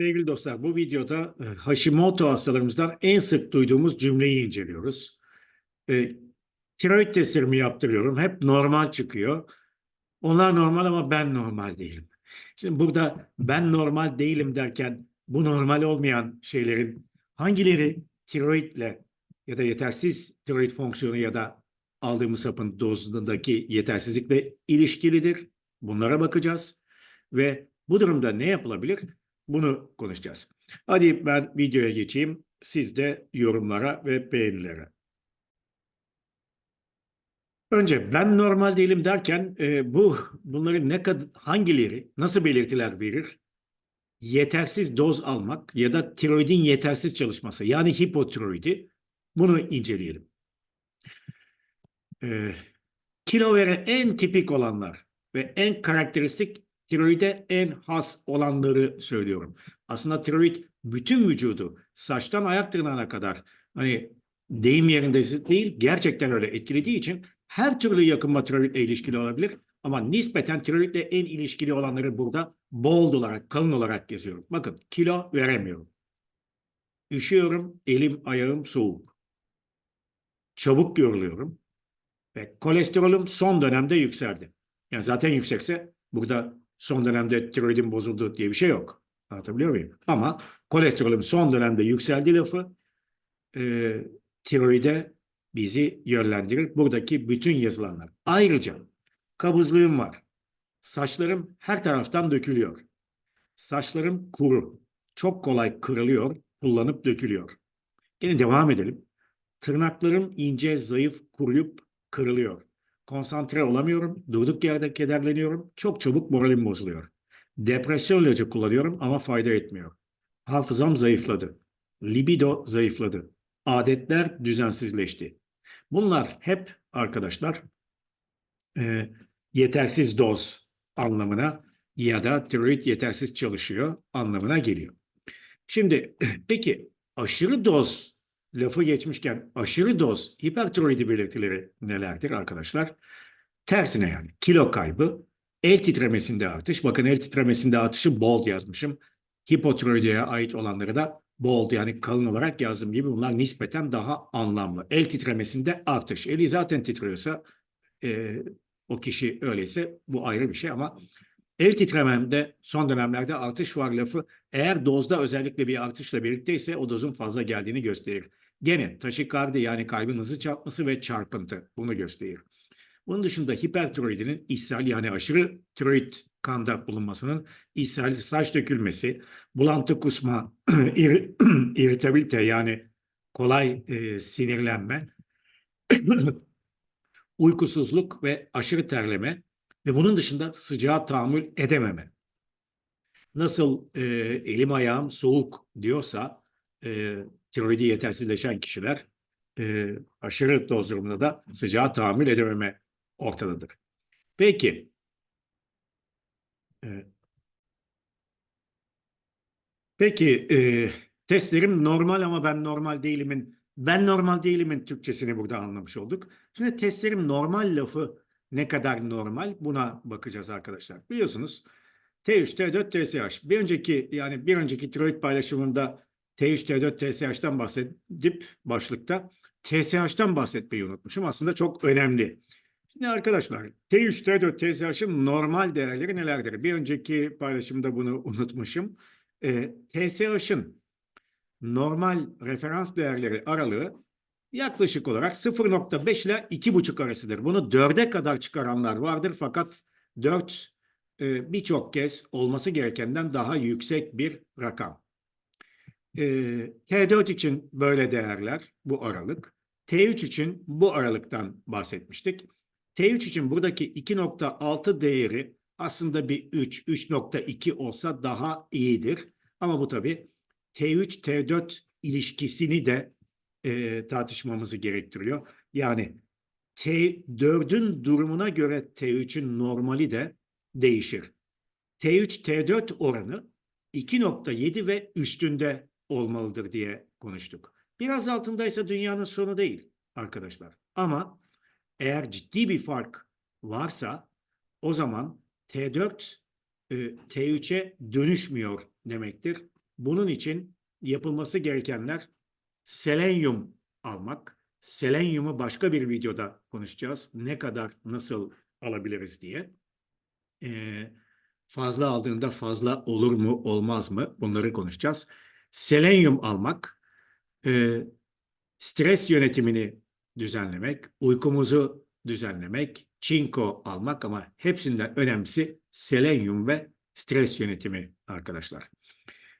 Sevgili dostlar, bu videoda e, Hashimoto hastalarımızdan en sık duyduğumuz cümleyi inceliyoruz. E, tiroid testlerimi yaptırıyorum. Hep normal çıkıyor. Onlar normal ama ben normal değilim. Şimdi burada ben normal değilim derken bu normal olmayan şeylerin hangileri tiroidle ya da yetersiz tiroid fonksiyonu ya da aldığımız hapın dozundaki yetersizlikle ilişkilidir? Bunlara bakacağız. Ve bu durumda ne yapılabilir? Bunu konuşacağız. Hadi ben videoya geçeyim. Siz de yorumlara ve beğenilere. Önce ben normal değilim derken e, bu bunların ne kadar hangileri nasıl belirtiler verir? Yetersiz doz almak ya da tiroidin yetersiz çalışması yani hipotiroidi bunu inceleyelim. E, kilo veren en tipik olanlar ve en karakteristik tiroide en has olanları söylüyorum. Aslında tiroid bütün vücudu saçtan ayak tırnağına kadar hani deyim yerinde değil gerçekten öyle etkilediği için her türlü yakınma tiroidle ilişkili olabilir. Ama nispeten tiroidle en ilişkili olanları burada bold olarak, kalın olarak yazıyorum. Bakın kilo veremiyorum. Üşüyorum, elim ayağım soğuk. Çabuk yoruluyorum. Ve kolesterolüm son dönemde yükseldi. Yani zaten yüksekse burada son dönemde tiroidin bozuldu diye bir şey yok. Anlatabiliyor muyum? Ama kolesterolüm son dönemde yükseldi lafı e, tiroide bizi yönlendirir. Buradaki bütün yazılanlar. Ayrıca kabızlığım var. Saçlarım her taraftan dökülüyor. Saçlarım kuru. Çok kolay kırılıyor, kullanıp dökülüyor. Yine devam edelim. Tırnaklarım ince, zayıf, kuruyup kırılıyor. Konsantre olamıyorum, durduk yerde kederleniyorum, çok çabuk moralim bozuluyor. Depresyon ilacı kullanıyorum ama fayda etmiyor. Hafızam zayıfladı. Libido zayıfladı. Adetler düzensizleşti. Bunlar hep arkadaşlar e, yetersiz doz anlamına ya da tiroid yetersiz çalışıyor anlamına geliyor. Şimdi peki aşırı doz lafı geçmişken aşırı doz hipertiroidi belirtileri nelerdir arkadaşlar? Tersine yani kilo kaybı, el titremesinde artış. Bakın el titremesinde artışı bold yazmışım. Hipotiroidiye ait olanları da bold yani kalın olarak yazdığım gibi bunlar nispeten daha anlamlı. El titremesinde artış. Eli zaten titriyorsa e, o kişi öyleyse bu ayrı bir şey ama el titrememde son dönemlerde artış var lafı eğer dozda özellikle bir artışla birlikteyse o dozun fazla geldiğini gösterir. Gene taşikardi yani kalbin hızlı çarpması ve çarpıntı bunu gösterir. Bunun dışında hipertiroidinin ishal yani aşırı tiroid kanda bulunmasının ishal, saç dökülmesi, bulantı kusma, ir, irritabilite yani kolay e, sinirlenme, uykusuzluk ve aşırı terleme ve bunun dışında sıcağa tahammül edememe. Nasıl e, elim ayağım soğuk diyorsa e, tiroidi yetersizleşen kişiler e, aşırı doz durumunda da sıcağa tahammül edememe ortadadır. Peki. E, peki e, testlerim normal ama ben normal değilimin ben normal değilimin Türkçesini burada anlamış olduk. Şimdi testlerim normal lafı ne kadar normal buna bakacağız arkadaşlar. Biliyorsunuz T3, T4, TSH. Bir önceki yani bir önceki tiroid paylaşımında T3, T4, TSH'tan bahsedip başlıkta TSH'tan bahsetmeyi unutmuşum. Aslında çok önemli. Şimdi arkadaşlar T3, T4, TSH'ın normal değerleri nelerdir? Bir önceki paylaşımda bunu unutmuşum. E, TSH'ın normal referans değerleri aralığı yaklaşık olarak 0.5 ile 2.5 arasıdır. Bunu 4'e kadar çıkaranlar vardır fakat 4 e, birçok kez olması gerekenden daha yüksek bir rakam. E, T4 için böyle değerler bu aralık. T3 için bu aralıktan bahsetmiştik. T3 için buradaki 2.6 değeri aslında bir 3, 3.2 olsa daha iyidir. Ama bu tabii T3, T4 ilişkisini de e, tartışmamızı gerektiriyor. Yani T4'ün durumuna göre T3'ün normali de değişir. T3, T4 oranı 2.7 ve üstünde olmalıdır diye konuştuk. Biraz altındaysa dünyanın sonu değil arkadaşlar. Ama eğer ciddi bir fark varsa o zaman T4 e, T3'e dönüşmüyor demektir. Bunun için yapılması gerekenler selenyum almak. Selenyumu başka bir videoda konuşacağız. Ne kadar, nasıl alabiliriz diye. Ee, fazla aldığında fazla olur mu, olmaz mı? Bunları konuşacağız. Selenyum almak, e, stres yönetimini düzenlemek, uykumuzu düzenlemek, çinko almak ama hepsinden önemlisi selenyum ve stres yönetimi arkadaşlar.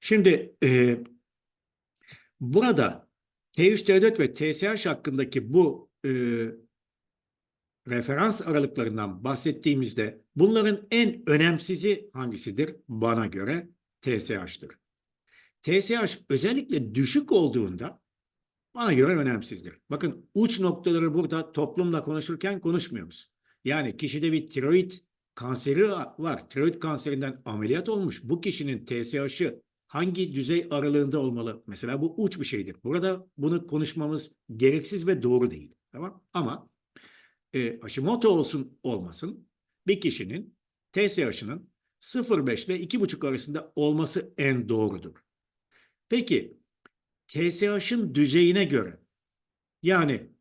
Şimdi e, burada T3, T4 ve TSH hakkındaki bu e, referans aralıklarından bahsettiğimizde bunların en önemsizi hangisidir? Bana göre TSH'tır. TSH özellikle düşük olduğunda bana göre önemsizdir. Bakın uç noktaları burada toplumla konuşurken konuşmuyoruz. Yani kişide bir tiroid kanseri var. Tiroid kanserinden ameliyat olmuş. Bu kişinin TSH'ı hangi düzey aralığında olmalı? Mesela bu uç bir şeydir. Burada bunu konuşmamız gereksiz ve doğru değil. Tamam? Ama e, Hashimoto olsun olmasın bir kişinin TSH'ının 0,5 ile 2,5 arasında olması en doğrudur. Peki TSH'ın düzeyine göre yani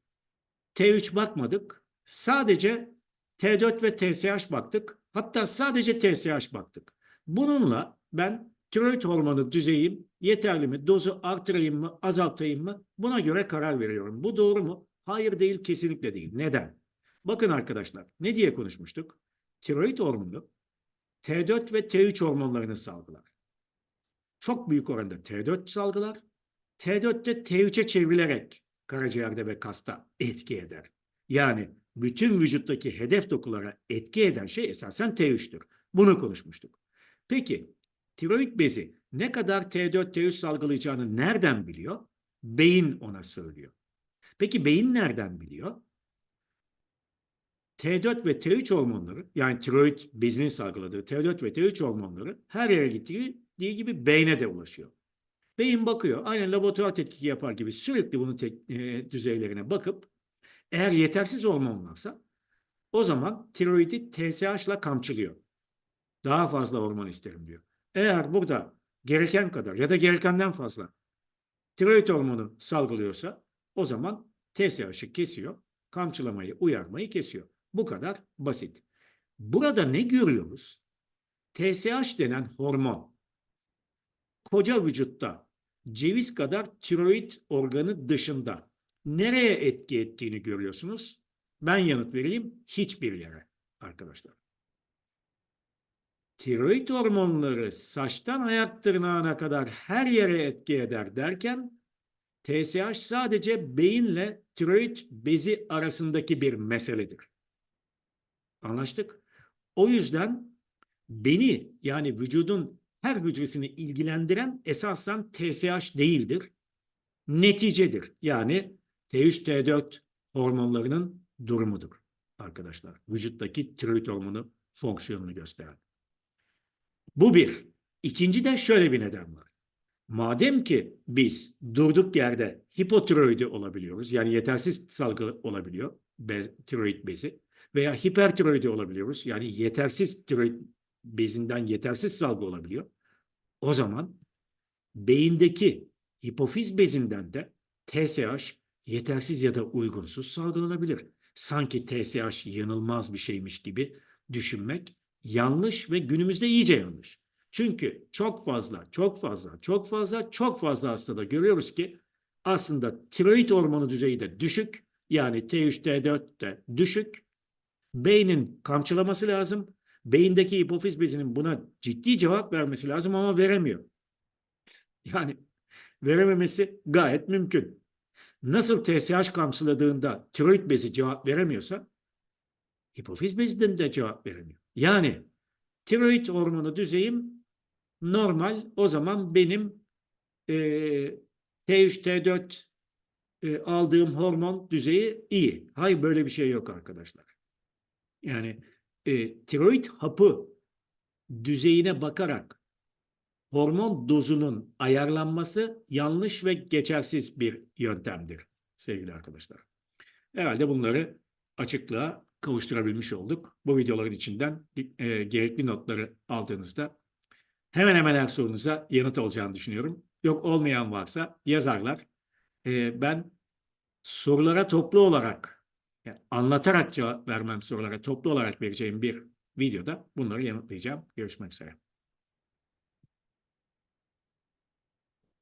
T3 bakmadık sadece T4 ve TSH baktık hatta sadece TSH baktık. Bununla ben tiroid hormonu düzeyim yeterli mi dozu artırayım mı azaltayım mı buna göre karar veriyorum. Bu doğru mu? Hayır değil kesinlikle değil. Neden? Bakın arkadaşlar ne diye konuşmuştuk? Tiroid hormonu T4 ve T3 hormonlarını salgılar. Çok büyük oranda T4 salgılar. T4'te T3'e çevrilerek karaciğerde ve kasta etki eder. Yani bütün vücuttaki hedef dokulara etki eden şey esasen T3'tür. Bunu konuşmuştuk. Peki tiroid bezi ne kadar T4, T3 salgılayacağını nereden biliyor? Beyin ona söylüyor. Peki beyin nereden biliyor? T4 ve T3 hormonları yani tiroid bezinin salgıladığı T4 ve T3 hormonları her yere gittiği gibi beyne de ulaşıyor. Beyin bakıyor. Aynen laboratuvar tetkiki yapar gibi sürekli bunun tek, e, düzeylerine bakıp eğer yetersiz hormon varsa o zaman tiroidi TSH ile kamçılıyor. Daha fazla hormon isterim diyor. Eğer burada gereken kadar ya da gerekenden fazla tiroid hormonu salgılıyorsa o zaman TSH'ı kesiyor. Kamçılamayı, uyarmayı kesiyor. Bu kadar basit. Burada ne görüyoruz? TSH denen hormon koca vücutta ceviz kadar tiroid organı dışında nereye etki ettiğini görüyorsunuz. Ben yanıt vereyim hiçbir yere arkadaşlar. Tiroid hormonları saçtan ayak tırnağına kadar her yere etki eder derken TSH sadece beyinle tiroid bezi arasındaki bir meseledir. Anlaştık. O yüzden beni yani vücudun her hücresini ilgilendiren esasen TSH değildir. Neticedir. Yani T3, T4 hormonlarının durumudur arkadaşlar. Vücuttaki tiroid hormonu fonksiyonunu gösteren. Bu bir. İkinci de şöyle bir neden var. Madem ki biz durduk yerde hipotiroidi olabiliyoruz, yani yetersiz salgı olabiliyor, be, tiroid bezi veya hipertiroidi olabiliyoruz, yani yetersiz tiroid bezinden yetersiz salgı olabiliyor. O zaman beyindeki hipofiz bezinden de TSH yetersiz ya da uygunsuz salgılanabilir. Sanki TSH yanılmaz bir şeymiş gibi düşünmek yanlış ve günümüzde iyice yanlış. Çünkü çok fazla, çok fazla, çok fazla, çok fazla hastada görüyoruz ki aslında tiroid hormonu düzeyi de düşük. Yani T3, T4 de düşük. Beynin kamçılaması lazım. Beyindeki hipofiz bezinin buna ciddi cevap vermesi lazım ama veremiyor. Yani verememesi gayet mümkün. Nasıl TSH kamçıladığında tiroid bezi cevap veremiyorsa hipofiz bezinden de cevap veremiyor. Yani tiroid hormonu düzeyim normal o zaman benim e, T3, T4 e, aldığım hormon düzeyi iyi. Hayır böyle bir şey yok arkadaşlar. Yani e, tiroid hapı düzeyine bakarak hormon dozunun ayarlanması yanlış ve geçersiz bir yöntemdir sevgili arkadaşlar. Herhalde bunları açıklığa kavuşturabilmiş olduk. Bu videoların içinden e, gerekli notları aldığınızda hemen hemen her sorunuza yanıt olacağını düşünüyorum. Yok olmayan varsa yazarlar. Ee, ben sorulara toplu olarak yani anlatarak cevap vermem sorulara toplu olarak vereceğim bir videoda bunları yanıtlayacağım. Görüşmek üzere.